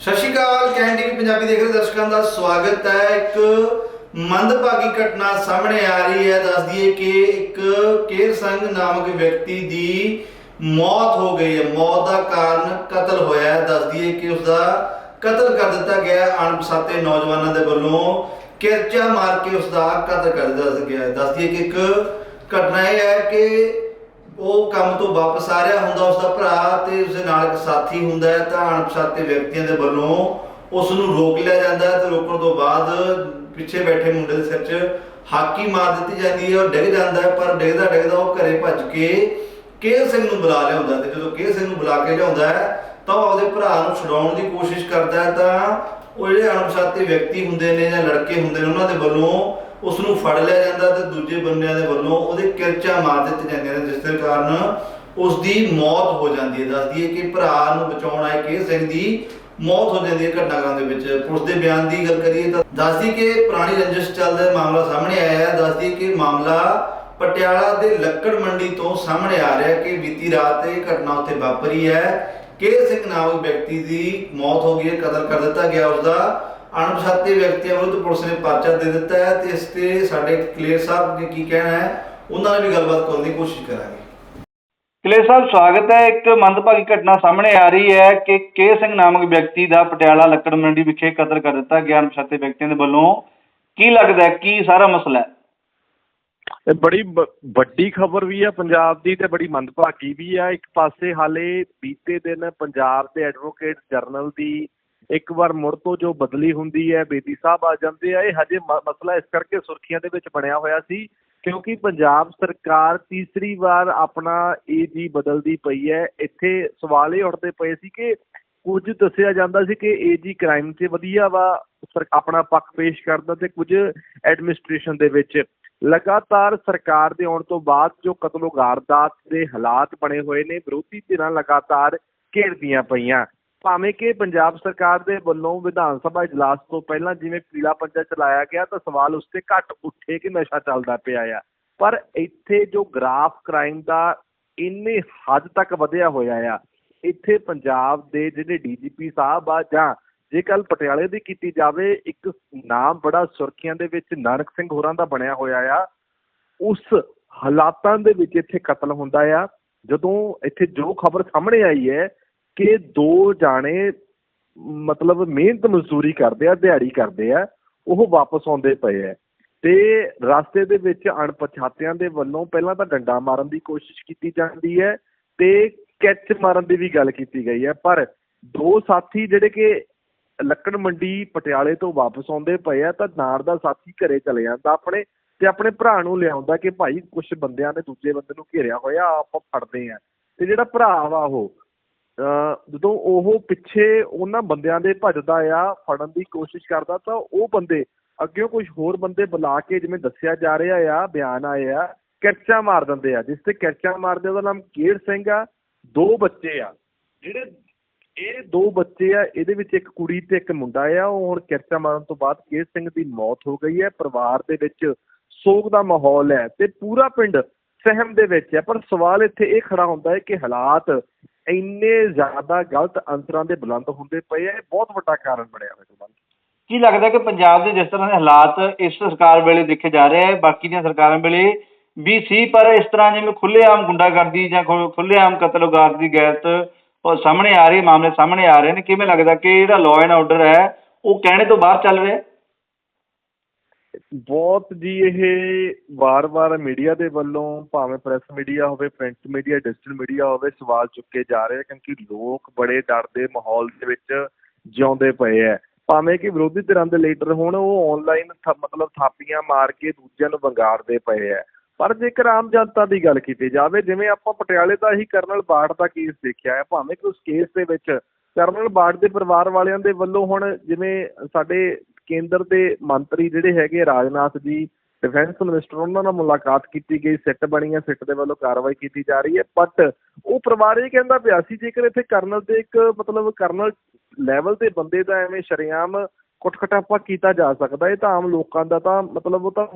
ਸਤਿ ਸ਼੍ਰੀ ਅਕਾਲ ਕੈਨ ਪੰਜਾਬੀ ਦੇਖ ਰਹੇ ਦਰਸ਼ਕਾਂ ਦਾ ਸਵਾਗਤ ਹੈ। ਇੱਕ ਮੰਦਭਾਗੀ ਘਟਨਾ ਸਾਹਮਣੇ ਆ ਰਹੀ ਹੈ। ਦੱਸ ਦਈਏ ਕਿ ਇੱਕ ਕੇਰ ਸੰਘ ਨਾਮਕ ਵਿਅਕਤੀ ਦੀ ਮੌਤ ਹੋ ਗਈ ਹੈ। ਮੌਤ ਦਾ ਕਾਰਨ ਕਤਲ ਹੋਇਆ ਹੈ। ਦੱਸ ਦਈਏ ਕਿ ਉਸ ਦਾ ਕਤਲ ਕਰ ਦਿੱਤਾ ਗਿਆ ਹੈ। ਅਣਪਛਾਤੇ ਨੌਜਵਾਨਾਂ ਦੇ ਵੱਲੋਂ ਕਿਰਚਾ ਮਾਰ ਕੇ ਉਸ ਦਾ ਕਤਲ ਕਰ ਦਿੱਤਾ ਗਿਆ ਹੈ। ਦੱਸ ਦਈਏ ਕਿ ਇੱਕ ਘਟਨਾ ਇਹ ਹੈ ਕਿ ਉਹ ਕੰਮ ਤੋਂ ਵਾਪਸ ਆ ਰਿਹਾ ਹੁੰਦਾ, ਉਸ ਦਾ ਭਰਾ ਤੇ ਉਸ ਦੇ ਨਾਲ ਇੱਕ ਸਾਥੀ ਹੁੰਦਾ ਹੈ, ਤਾਂ ਅਣਪਛਾਤੇ ਵਿਅਕਤੀਆਂ ਦੇ ਵੱਲੋਂ ਉਸ ਨੂੰ ਰੋਕ ਲਿਆ ਜਾਂਦਾ ਹੈ ਤੇ ਰੋਕਣ ਤੋਂ ਬਾਅਦ ਪਿੱਛੇ ਬੈਠੇ ਮੁੰਡੇ ਦੇ ਸਿਰ 'ਚ ਹਾਕੀ ਮਾਰ ਦਿੱਤੀ ਜਾਂਦੀ ਹੈ, ਉਹ ਡਿੱਗ ਜਾਂਦਾ ਹੈ, ਪਰ ਡਿੱਗਦਾ ਡਿੱਗਦਾ ਉਹ ਘਰੇ ਭੱਜ ਕੇ ਕੇਰ ਸਿੰਘ ਨੂੰ ਬੁਲਾ ਲਿਆਉਂਦਾ ਤੇ ਜਦੋਂ ਕੇਰ ਸਿੰਘ ਨੂੰ ਬੁਲਾ ਕੇ ਲਿਆਉਂਦਾ ਹੈ, ਤਾਂ ਉਹ ਆਪਦੇ ਭਰਾ ਨੂੰ ਛਡਾਉਣ ਦੀ ਕੋਸ਼ਿਸ਼ ਕਰਦਾ ਹੈ, ਤਾਂ ਉਹ ਜਿਹੜੇ ਅਣਪਛਾਤੇ ਵਿਅਕਤੀ ਹੁੰਦੇ ਨੇ ਜਾਂ ਲੜਕੇ ਹੁੰਦੇ ਨੇ, ਉਹਨਾਂ ਦੇ ਵੱਲੋਂ ਉਸ ਨੂੰ ਫੜ ਲਿਆ ਜਾਂਦਾ ਤੇ ਦੂਜੇ ਬੰਦਿਆਂ ਦੇ ਵੱਲੋਂ ਉਹਦੇ ਕਿਰਚਾ ਮਾਰ ਦਿੱਤੇ ਜਾਂਦੇ ਨੇ, ਜਿਸ ਦੇ ਕਾਰਨ ਉਸ ਦੀ ਮੌਤ ਹੋ ਜਾਂਦੀ ਹੈ। ਦੱਸਦੀ ਹੈ ਕਿ ਭਰਾ ਨੂੰ ਬਚਾਉਣ ਆਏ ਕੇਰ ਸਿੰਘ ਦੀ ਮੌਤ ਹੋ ਜਾਂਦੀ ਹੈ ਘਟਨਾਕ੍ਰਮ ਦੇ ਵਿੱਚ। ਪੁਲਿਸ ਦੇ ਬਿਆਨ ਦੀ ਗੱਲ ਕਰੀਏ ਤਾਂ ਦੱਸਦੀ ਕਿ ਪੁਰਾਣੀ ਰੰਜਿਸ਼ ਚੱਲਦਾ ਮਾਮਲਾ ਸਾਹਮਣੇ ਆਇਆ ਹੈ। ਦੱਸਦੀ ਕਿ ਮਾਮਲਾ ਪਟਿਆਲਾ ਦੇ ਲੱਕੜ ਮੰਡੀ ਤੋਂ ਸਾਹਮਣੇ ਆ ਰਿਹਾ ਕਿ ਬੀਤੀ ਰਾਤ ਇਹ ਘਟਨਾ ਉੱਥੇ ਵਾਪਰੀ ਹੈ। ਕੇ ਸਿੰਘ ਨਾਮਕ ਵਿਅਕਤੀ ਦੀ ਮੌਤ ਹੋ ਗਈ ਹੈ, ਕਤਲ ਕਰ ਦਿੱਤਾ ਗਿਆ ਉਸ ਦਾ ਅਣਪਛਾਤੇ ਵਿਅਕਤੀਆਂ ਵਿਰੁੱਧ ਪੁਲਿਸ ਨੇ ਪਰਚਾ ਦੇ ਦਿੱਤਾ ਹੈ ਤੇ ਇਸ ਤੇ ਸਾਡੇ ਕਲੀਅਰ ਸਾਹਿਬ ਨੇ ਕੀ ਕਹਿਣਾ ਹੈ ਉਹਨਾਂ ਨਾਲ ਵੀ ਗੱਲਬਾਤ ਕਰਨ ਦੀ ਕੋਸ਼ਿਸ਼ ਕਰਾਂਗੇ। ਕਲੇ ਸਾਹਿਬ ਸਵਾਗਤ ਹੈ। ਇੱਕ ਮੰਦਭਾਗੀ ਘਟਨਾ ਸਾਹਮਣੇ ਆ ਰਹੀ ਹੈ ਕਿ ਕੇ ਸਿੰਘ ਨਾਮਕ ਵਿਅਕਤੀ ਦਾ ਪਟਿਆਲਾ ਲੱਕੜ ਮੰਡੀ ਵਿਖੇ ਕਤਲ ਕਰ ਦਿੱਤਾ ਗਿਆ। ਅਣਪਛਾਤੇ ਵਿਅਕਤੀਆਂ ਦੇ ਵੱਲੋਂ ਕੀ ਲੱਗਦਾ ਹੈ? ਕੀ ਸਾਰਾ ਮਸਲਾ ਹੈ? ਇਹ ਬੜੀ ਵੱਡੀ ਖਬਰ ਵੀ ਆ ਪੰਜਾਬ ਦੀ ਤੇ ਬੜੀ ਮੰਦਭਾਗੀ ਵੀ ਆ ਇੱਕ ਪਾਸੇ ਹਾਲੇ ਬੀਤੇ ਦਿਨ ਪੰਜਾਬ ਦੇ ਐਡਵੋਕੇਟ ਜਨਰਲ ਦੀ ਇੱਕ ਵਾਰ ਮੁੜ ਤੋਂ ਜੋ ਬਦਲੀ ਹੁੰਦੀ ਹੈ, ਬੇਦੀ ਸਾਹਿਬ ਆ ਜਾਂਦੇ ਆ, ਇਹ ਹਜੇ ਮ- ਮਸਲਾ ਇਸ ਕਰਕੇ ਸੁਰਖੀਆਂ ਦੇ ਵਿੱਚ ਬਣਿਆ ਹੋਇਆ ਸੀ, ਕਿਉਂਕਿ ਪੰਜਾਬ ਸਰਕਾਰ ਤੀਸਰੀ ਵਾਰ ਆਪਣਾ ਏਜੀ ਬਦਲਦੀ ਪਈ ਹੈ। ਇੱਥੇ ਸਵਾਲ ਇਹ ਉੱਠਦੇ ਪਏ ਸੀ ਕਿ ਕੁਝ ਦੱਸਿਆ ਜਾਂਦਾ ਸੀ ਕਿ ਏਜੀ ਕ੍ਰਾਈਮ 'ਚ ਵਧੀਆ ਵਾ, ਸਰ- ਆਪਣਾ ਪੱਖ ਪੇਸ਼ ਕਰਦਾ ਤੇ ਕੁਝ ਐਡਮਿਨਿਸਟ੍ਰੇਸ਼ਨ ਦੇ ਵਿੱਚ। ਲਗਾਤਾਰ ਸਰਕਾਰ ਦੇ ਆਉਣ ਤੋਂ ਬਾਅਦ ਜੋ ਕਤਲੋ ਗਾਰਦਾਤ ਦੇ ਹਾਲਾਤ ਬਣੇ ਹੋਏ ਨੇ, ਵਿਰੋਧੀ ਧਿਰਾਂ ਲਗਾਤਾਰ ਘੇਰਦੀਆਂ ਪਈਆਂ। ਭਾਵੇਂ ਕਿ ਪੰਜਾਬ ਸਰਕਾਰ ਦੇ ਵੱਲੋਂ ਵਿਧਾਨ ਸਭਾ ਇਜਲਾਸ ਤੋਂ ਪਹਿਲਾਂ ਜਿਵੇਂ ਪੀਲਾ ਪੰਜਾ ਚਲਾਇਆ ਗਿਆ ਤਾਂ ਸਵਾਲ ਉਸ ਤੇ ਘੱਟ ਉੱਠੇ ਕਿ ਨਸ਼ਾ ਚੱਲਦਾ ਪਿਆ ਆ। ਪਰ ਇੱਥੇ ਜੋ ਗ੍ਰਾਫ ਕ੍ਰਾਈਮ ਦਾ ਇੰਨੇ ਹੱਦ ਤੱਕ ਵਧਿਆ ਹੋਇਆ ਆ, ਇੱਥੇ ਪੰਜਾਬ ਦੇ ਜਿਹੜੇ ਡੀਜੀਪੀ ਸਾਹਿਬ ਆ ਜਾਂ ਜੇ ਕੱਲ ਪਟਿਆਲੇ ਦੀ ਕੀਤੀ ਜਾਵੇ, ਇੱਕ ਨਾਮ ਬੜਾ ਸੁਰਖੀਆਂ ਦੇ ਵਿੱਚ ਨਾਨਕ ਸਿੰਘ ਹੋਰਾਂ ਦਾ ਬਣਿਆ ਹੋਇਆ ਆ, ਉਸ ਹਾਲਾਤਾਂ ਦੇ ਵਿੱਚ ਇੱਥੇ ਕਤਲ ਹੁੰਦਾ ਆ। ਜਦੋਂ ਇੱਥੇ ਜੋ ਖਬਰ ਸਾਹਮਣੇ ਆਈ ਹੈ ਕਿ ਦੋ ਜਾਣੇ ਮਤਲਬ ਮਿਹਨਤ ਮਜ਼ਦੂਰੀ ਕਰਦੇ ਆ, ਦਿਹਾੜੀ ਕਰਦੇ ਆ, ਉਹ ਵਾਪਸ ਆਉਂਦੇ ਪਏ ਆ। ਤੇ ਰਸਤੇ ਦੇ ਵਿੱਚ ਅਣਪਛਾਤਿਆਂ ਦੇ ਵੱਲੋਂ ਪਹਿਲਾਂ ਤਾਂ ਡੰਡਾ ਮਾਰਨ ਦੀ ਕੋਸ਼ਿਸ਼ ਕੀਤੀ ਜਾਂਦੀ ਹੈ ਤੇ ਕੈਚ ਮਾਰਨ ਦੀ ਵੀ ਗੱਲ ਕੀਤੀ ਗਈ ਹੈ। ਪਰ ਦੋ ਸਾਥੀ ਜਿਹੜੇ ਕਿ ਲੱਕੜ ਮੰਡੀ ਪਟਿਆਲੇ ਤੋਂ ਵਾਪਸ ਆਉਂਦੇ ਪਏ ਆ, ਤਾਂ ਨਾਲ ਦਾ ਸਾਥੀ ਘਰੇ ਚਲੇ ਜਾਂਦਾ ਆਪਣੇ ਤੇ ਆਪਣੇ ਭਰਾ ਨੂੰ ਲਿਆਉਂਦਾ ਕਿ ਭਾਈ ਕੁਝ ਬੰਦਿਆਂ ਨੇ ਦੂਜੇ ਬੰਦੇ ਨੂੰ ਘੇਰਿਆ ਹੋਇਆ, ਆਪਾਂ ਫੜਦੇ ਆ। ਤੇ ਜਿਹੜਾ ਭਰਾ ਵਾ ਉਹ ਜਦੋਂ ਉਹ ਪਿੱਛੇ ਉਹਨਾਂ ਬੰਦਿਆਂ ਦੇ ਭੱਜਦਾ ਆ, ਫੜਨ ਦੀ ਕੋਸ਼ਿਸ਼ ਕਰਦਾ, ਤਾਂ ਉਹ ਬੰਦੇ, ਅੱਗਿਓਂ ਕੁਝ ਹੋਰ ਬੰਦੇ ਬੁਲਾ ਕੇ ਜਿਵੇਂ ਦੱਸਿਆ ਜਾ ਰਿਹਾ ਆ, ਬਿਆਨ ਆਏ ਆ ਕਿਰਚਾ ਮਾਰ ਦਿੰਦੇ ਆ, ਜਿਸ ਤੇ ਕਿਰਚਾ ਮਾਰਦੇ ਉਹਦਾ ਨਾਮ ਕੇੜ ਸਿੰਘ ਆ, ਦੋ ਬੱਚੇ ਆ। ਜਿਹੜੇ ਇਹ ਦੋ ਬੱਚੇ ਆ, ਇਹਦੇ ਵਿੱਚ ਇੱਕ ਕੁੜੀ ਤੇ ਇੱਕ ਮੁੰਡਾ ਆ, ਉਹ ਹੁਣ ਕਿਰਚਾ ਮਾਰਨ ਤੋਂ ਬਾਅਦ ਕੇਰ ਸਿੰਘ ਦੀ ਮੌਤ ਹੋ ਗਈ ਹੈ, ਪਰਿਵਾਰ ਦੇ ਵਿੱਚ ਸੋਗ ਦਾ ਮਾਹੌਲ ਹੈ ਤੇ ਪੂਰਾ ਪਿੰਡ ਸਹਿਮ ਦੇ ਵਿੱਚ ਹੈ, ਪਰ ਸਵਾਲ ਇੱਥੇ ਇਹ ਖੜਾ ਹੁੰਦਾ ਹੈ ਕਿ ਹਾਲਾਤ ਇੰਨੇ ਜ਼ਿਆਦਾ ਗਲਤ ਅੰਤਰਾਂ ਦੇ ਬੁਲੰਦ ਹੁੰਦੇ ਪਏ ਆ, ਇਹ ਬਹੁਤ ਵੱਡਾ ਕਾਰਨ ਬਣਿਆ ਹੋਇਆ ਜੀ ਕੀ ਲੱਗਦਾ ਕਿ ਪੰਜਾਬ ਦੇ ਜਿਸ ਤਰ੍ਹਾਂ ਦੇ ਹਾਲਾਤ ਇਸ ਸਰਕਾਰ ਵੇਲੇ ਦੇਖੇ ਜਾ ਰਹੇ ਹੈ ਬਾਕੀ ਦੀਆਂ ਸਰਕਾਰਾਂ ਵੇਲੇ ਵੀ ਸੀ, ਪਰ ਇਸ ਤਰ੍ਹਾਂ ਜਿਵੇਂ ਖੁੱਲ੍ਹੇਆਮ ਗੁੰਡਾਗਰਦੀ ਜਾਂ ਖੁ- ਖੁੱਲ੍ਹੇਆਮ ਕਤਲੋਗਾਰ ਦੀ ਗੈਰਤ ਉਹ ਸਾਹਮਣੇ ਆ ਰਹੀ, ਮਾਮਲੇ ਸਾਹਮਣੇ ਆ ਰਹੇ ਨੇ, ਕਿਵੇਂ ਲੱਗਦਾ ਕਿ ਜਿਹੜਾ ਲਾਅ ਐਂਡ ਆਰਡਰ ਹੈ, ਉਹ ਕਹਿਣੇ ਤੋਂ ਬਾਹਰ ਚੱਲ ਰਿਹਾ? ਬਹੁਤ ਜੀ ਇਹ ਵਾਰ-ਵਾਰ ਮੀਡੀਆ ਦੇ ਵੱਲੋਂ, ਭਾਵੇਂ ਪ੍ਰੈਸ ਮੀਡੀਆ ਹੋਵੇ ਪ੍ਰਿੰਟ ਮੀਡੀਆ ਡਿਜੀਟਲ ਮੀਡੀਆ ਹੋਵੇ, ਸਵਾਲ ਚੁੱਕੇ ਜਾ ਰਹੇ ਕਿਉਂਕਿ ਲੋਕ ਬੜੇ ਡਰ ਦੇ ਮਾਹੌਲ ਦੇ ਵਿੱਚ ਜਿਉਂਦੇ ਪਏ ਆ। ਭਾਵੇਂ ਕਿ ਵਿਰੋਧੀ ਧਿਰਾਂ ਦੇ ਲੀਡਰ ਹੋਣ ਉਹ ਆਨਲਾਈਨ ਮਤਲਬ ਥਾਪੀਆਂ ਮਾਰ ਕੇ ਦੂਜਿਆਂ ਨੂੰ ਵੰਗਾਰਦੇ ਪਏ ਹੈ ਪਰ ਜੇਕਰ ਆਮ ਜਨਤਾ ਦੀ ਗੱਲ ਕੀਤੀ ਜਾਵੇ, ਜਿਵੇਂ ਆਪਾਂ ਪਟਿਆਲੇ ਦਾ ਹੀ ਕਰਨਲ ਬਾੜ ਦਾ ਕੇਸ ਦੇਖਿਆ ਹੈ, ਭਾਵੇਂ ਕਿ ਉਸ ਕੇਸ ਦੇ ਵਿੱਚ ਕਰਨਲ ਬਾੜ ਦੇ ਪਰਿਵਾਰ ਵਾਲਿਆਂ ਦੇ ਵੱਲੋਂ ਹੁਣ ਜਿਵੇਂ ਸਾਡੇ ਕੇਂਦਰ ਦੇ ਮੰਤਰੀ ਜਿਹੜੇ ਹੈਗੇ ਰਾਜਨਾਥ ਜੀ ਡਿਫੈਂਸ ਮਿਨਿਸਟਰ ਉਹਨਾਂ ਨਾਲ ਮੁਲਾਕਾਤ ਕੀਤੀ ਗਈ ਸਿੱਟ ਬਣੀ ਹੈ ਸਿੱਟ ਦੇ ਵੱਲੋਂ ਕਾਰਵਾਈ ਕੀਤੀ ਜਾ ਰਹੀ ਹੈ ਬਟ ਉਹ ਪਰਿਵਾਰ ਇਹ ਕਹਿੰਦਾ ਪਿਆ ਸੀ ਜੇਕਰ ਇੱਥੇ ਕਰਨਲ ਦੇ ਇੱਕ ਮਤਲਬ ਕਰਨਲ ਲੈਵਲ ਦੇ ਬੰਦੇ ਦਾ ਐਵੇਂ ਸ਼ਰੇਆਮ ਕੁੱਟਖਟਾਪਾ ਕੀਤਾ ਜਾ ਸਕਦਾ ਇਹ ਤਾਂ ਆਮ ਲੋਕਾਂ ਦਾ ਤਾਂ ਮਤਲਬ ਉਹ ਤਾਂ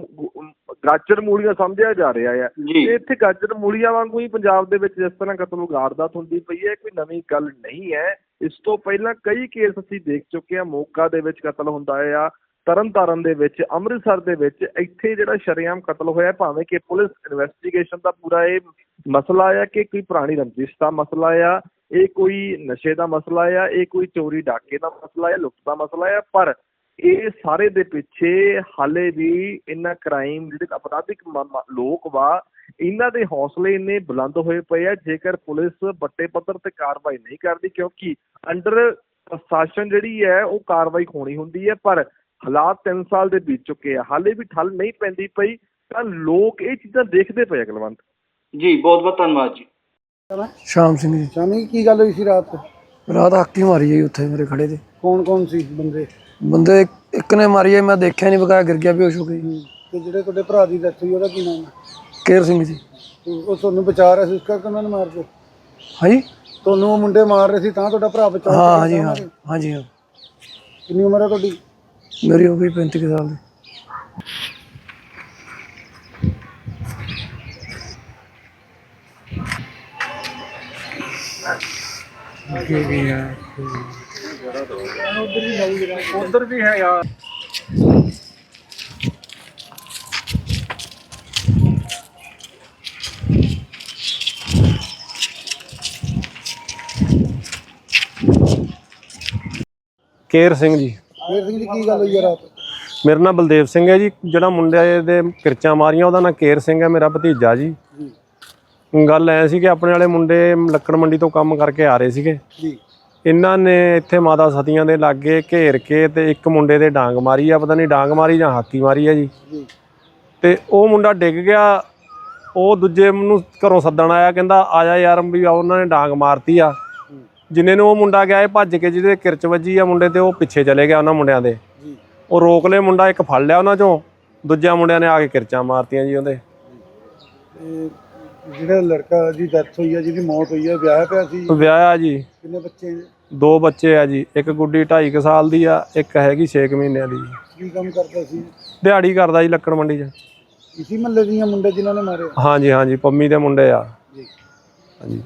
ਗਾਜਰ ਮੂਲੀਆਂ ਸਮਝਿਆ ਜਾ ਰਿਹਾ ਹੈ ਤੇ ਇੱਥੇ ਗਾਜਰ ਮੂਲੀਆਂ ਵਾਂਗੂ ਹੀ ਪੰਜਾਬ ਦੇ ਵਿੱਚ ਜਿਸ ਤਰ੍ਹਾਂ ਕਤਲ ਵਾਰਦਾਤ ਹੁੰਦੀ ਪਈ ਹੈ ਕੋਈ ਨਵੀਂ ਗੱਲ ਨਹੀਂ ਹੈ। ਇਸ ਤੋਂ ਪਹਿਲਾਂ ਕਈ ਕੇਸ ਅਸੀਂ ਦੇਖ ਚੁੱਕੇ ਹਾਂ, ਮੋਗਾ ਦੇ ਵਿੱਚ ਕਤਲ ਹੁੰਦਾ ਆ ਤਰਨਤਾਰਨ ਦੇ ਵਿੱਚ, ਅੰਮ੍ਰਿਤਸਰ ਦੇ ਵਿੱਚ, ਇੱਥੇ ਜਿਹੜਾ ਸ਼ਰੇਆਮ ਕਤਲ ਹੋਇਆ ਭਾਵੇਂ ਕਿ ਪੁਲਿਸ ਇਨਵੈਸਟੀਗੇਸ਼ਨ ਦਾ ਪੂਰਾ ਇਹ ਮਸਲਾ ਆ ਕਿ ਕੋਈ ਪੁਰਾਣੀ ਰੰਜਿਸ਼ ਦਾ ਮਸਲਾ ਆ, ਇਹ ਕੋਈ ਨਸ਼ੇ ਦਾ ਮਸਲਾ ਆ, ਇਹ ਕੋਈ ਚੋਰੀ ਡਾਕੇ ਦਾ ਮਸਲਾ ਆ ਲੁੱਟ ਦਾ ਮਸਲਾ ਆ, ਪਰ ਇਹ ਸਾਰੇ ਦੇ ਪਿੱਛੇ ਹਾਲੇ ਵੀ ਇਹਨਾਂ ਕ੍ਰਾਈਮ ਜਿਹੜੇ ਅਪਰਾਧਿਕ ਮ- ਲੋਕ ਵਾ ਇਹਨਾਂ ਦੇ ਹੌਸਲੇ ਇੰਨੇ ਬੁਲੰਦ ਹੋਏ ਪਏ ਆ ਜੇਕਰ ਪੁਲਿਸ ਵੱਡੇ ਪੱਧਰ ਤੇ ਕਾਰਵਾਈ ਨਹੀਂ ਕਰਦੀ ਕਿਉਂਕਿ ਅੰਡਰ ਪ੍ਰਸ਼ਾਸਨ ਜਿਹੜੀ ਹੈ ਉਹ ਕਾਰਵਾਈ ਹੋਣੀ ਹੁੰਦੀ ਹੈ ਪਰ ਹਾਲਾਤ 3 ਸਾਲ ਦੇ ਬੀਤ ਚੁੱਕੇ ਆ। ਹਾਲੇ ਵੀ ਠੱਲ ਨਹੀਂ ਪੈਂਦੀ ਪਈ ਤਾਂ ਲੋਕ ਇਹ ਚੀਜ਼ਾਂ ਦੇਖਦੇ ਪਏ ਆ ਜੀ ਬਹੁਤ ਬਹੁਤ ਧੰਨਵਾਦ ਜੀ। ਸ਼ਾਮ ਸਿੰਘ ਜੀ। ਸ਼ਾਮੀ ਕੀ ਗੱਲ ਹੋਈ ਸੀ ਰਾਤ? ਰਾਤ ਹਾਕੀ ਮਾਰੀ ਹੈ ਜੀ ਉੱਥੇ ਮੇਰੇ ਖੜੇ ਤੇ। ਕੌਣ ਕੌਣ ਸੀ ਬੰਦੇ? ਬੰਦੇ ਇੱਕ- ਨੇ ਮਾਰੀ ਹੈ ਮੈਂ ਦੇਖਿਆ ਨਹੀਂ ਬਕਾਇਆ ਗਿਰ ਗਿਆ ਬੇਹੋਸ਼ ਹੋ ਕੇ ਜੀ। ਤੇ ਜਿਹੜੇ ਤੁਹਾਡੇ ਭਰਾ ਦੀ ਡੈਥ ਹੋਈ ਉਹਦਾ ਕੀ ਨਾਮ ਹੈ? ਕੇਰ ਸਿੰਘ ਜੀ। ਉਹ ਤੁਹਾਨੂੰ ਬਚਾ ਰਿਹਾ ਸੀ ਇਸ ਕਰਕੇ ਉਹਨਾਂ ਨੇ ਮਾਰ ਦਿੱਤੇ? ਹਾਂਜੀ? ਤੁਹਾਨੂੰ ਉਹ ਮੁੰਡੇ ਮਾਰ ਰਹੇ ਸੀ ਤਾਂ ਤੁਹਾਡਾ ਭਰਾ ਬਚਾ ਹਾਂ ਹਾਂਜੀ ਹਾਂ। ਹਾਂਜੀ ਹਾਂ। ਕਿੰਨੀ ਉਮਰ ਹੈ ਤੁਹਾਡੀ? ਮੇਰੀ ਹੋ ਗਈ 35 ਕੁ ਸਾਲ ਦੀ। ਉਧਰ ਵੀ ਹੈ ਯਾਰ। ਕੇਰ ਸਿੰਘ ਜੀ। ਫੇਰ ਸਿੰਘ ਜੀ ਕੀ ਗੱਲ ਹੋਈ ਹੈ ਰਾਤ? ਮੇਰਾ ਨਾਮ ਬਲਦੇਵ ਸਿੰਘ ਹੈ ਜੀ। ਜਿਹੜਾ ਮੁੰਡੇ ਦੇ ਕਿਰਚਾਂ ਮਾਰੀਆਂ ਉਹਦਾ ਨਾਮ ਕੇਰ ਸਿੰਘ ਹੈ ਮੇਰਾ ਭਤੀਜਾ ਜੀ। ਗੱਲ ਐ ਸੀ ਕਿ ਆਪਣੇ ਵਾਲੇ ਮੁੰਡੇ ਲੱਕੜ ਮੰਡੀ ਤੋਂ ਕੰਮ ਕਰਕੇ ਆ ਰਹੇ ਸੀਗੇ। ਜੀ। ਇਹਨਾਂ ਨੇ ਇੱਥੇ ਮਾਤਾ ਸਤੀਆਂ ਦੇ ਲਾਗੇ ਘੇਰ ਕੇ ਤੇ ਇੱਕ ਮੁੰਡੇ ਦੇ ਡਾਂਗ ਮਾਰੀ ਆ ਪਤਾ ਨਹੀਂ ਡਾਂਗ ਮਾਰੀ ਜਾਂ ਹਾਕੀ ਮਾਰੀ ਆ ਜੀ। ਤੇ ਉਹ ਮੁੰਡਾ ਡਿੱਗ ਗਿਆ। ਉਹ ਦੂਜੇ ਨੂੰ ਘਰੋਂ ਸੱਦਣ ਆਇਆ ਕਹਿੰਦਾ ਆ ਜਾ ਯਾਰ ਵੀ ਆ ਉਹਨਾਂ ਨੇ ਡਾਂਗ ਮਾਰਤੀ ਆ। ਜਿੰਨੇ ਨੂੰ ਉਹ ਮੁੰਡਾ ਗਿਆ ਇਹ ਭੱਜ ਕੇ ਜਿਹਦੇ ਕਿਰਚ ਵੱਜੀ ਆ ਮੁੰਡੇ ਤੇ ਉਹ ਪਿੱਛੇ ਚਲੇ ਗਿਆ ਉਹਨਾਂ ਮੁੰਡਿਆਂ ਦੇ। ਉਹ ਰੋਕ ਲਏ ਮੁੰਡਾ ਇੱਕ ਫੜ ਲਿਆ ਉਹਨਾਂ ਚੋਂ। ਦੂਜਿਆਂ ਮੁੰਡਿਆਂ ਨੇ ਆ ਕੇ ਕਿਰਚਾਂ ਮਾਰਤੀਆਂ ਜੀ ਉਹਦੇ। ਤੇ ਜਿਹੜਾ ਲੜਕਾ ਦੀ ਡੈਥ ਹੋਈ ਹੈ ਜਿਹਦੀ ਮੌਤ ਹੋਈ ਹੈ ਵਿਆਹ ਪਿਆ ਸੀ? ਵਿਆਹਿਆ ਜੀ। ਕਿੰਨੇ ਬੱਚੇ ਨੇ? ਦੋ ਬੱਚੇ ਆ ਜੀ ਇੱਕ ਗੁੱਡੀ 2.5 ਸਾਲ ਦੀ ਆ ਇੱਕ ਹੈਗੀ 6 ਮਹੀਨਿਆਂ ਦੀ। ਕੀ ਕੰਮ ਕਰਦਾ ਸੀ? ਦਿਹਾੜੀ ਕਰਦਾ ਜੀ ਲੱਕੜ ਮੰਡੀ 'ਚ। ਇਸੀ ਮਹੱਲੇ ਦੀਆਂ ਮੁੰਡੇ ਜਿਨ੍ਹਾਂ ਨੇ ਮਾਰੇ ਹਾਂਜੀ ਹਾਂਜੀ ਪੰਮੀ ਦੇ ਮੁੰਡੇ ਆ।